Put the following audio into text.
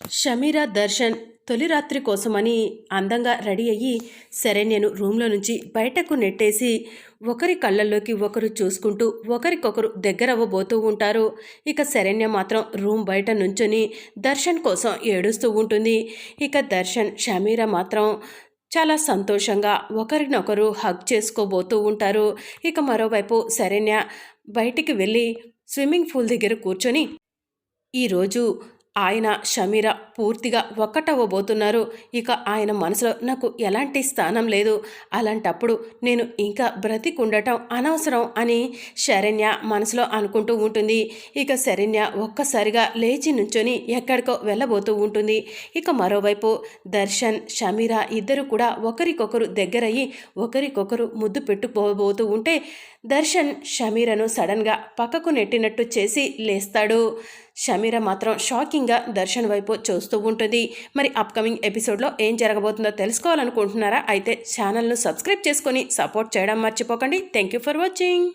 షమీరా దర్శన్ తొలి రాత్రి కోసమని అందంగా రెడీ అయ్యి శరణ్యను రూమ్లో నుంచి బయటకు నెట్టేసి ఒకరి కళ్ళల్లోకి ఒకరు చూసుకుంటూ ఒకరికొకరు దగ్గరవ్వబోతూ ఉంటారు. ఇక శరణ్య మాత్రం రూమ్ బయట నుంచొని దర్శన్ కోసం ఏడుస్తూ ఉంటుంది. ఇక దర్శన్ షమీరా మాత్రం చాలా సంతోషంగా ఒకరినొకరు హగ్ చేసుకోబోతూ ఉంటారు. ఇక మరోవైపు శరణ్య బయటికి వెళ్ళి స్విమ్మింగ్ పూల్ దగ్గర కూర్చొని ఈరోజు ఆయన షమీర పూర్తిగా ఒక్కటవ్వబోతున్నారు. ఇక ఆయన మనసులో నాకు ఎలాంటి స్థానం లేదు. అలాంటప్పుడు నేను ఇంకా బ్రతికుండటం అనవసరం అని శరణ్య మనసులో అనుకుంటూ ఉంటుంది. ఇక శరణ్య ఒక్కసారిగా లేచి నుంచొని ఎక్కడికో వెళ్ళబోతూ ఉంటుంది. ఇక మరోవైపు దర్శన్ షమీర ఇద్దరు కూడా ఒకరికొకరు దగ్గరయ్యి ఒకరికొకరు ముద్దు పెట్టుకోబోతూ ఉంటే దర్శన్ షమీరను సడన్గా పక్కకు నెట్టినట్టు చేసి లేస్తాడు. షమీర మాత్రం షాకింగ్గా దర్శన్ వైపు చూస్తూ ఉంటుంది. మరి అప్కమింగ్ ఎపిసోడ్లో ఏం జరగబోతుందో తెలుసుకోవాలనుకుంటున్నారా? అయితే ఛానల్ను సబ్స్క్రైబ్ చేసుకొని సపోర్ట్ చేయడం మర్చిపోకండి. Thank you for watching.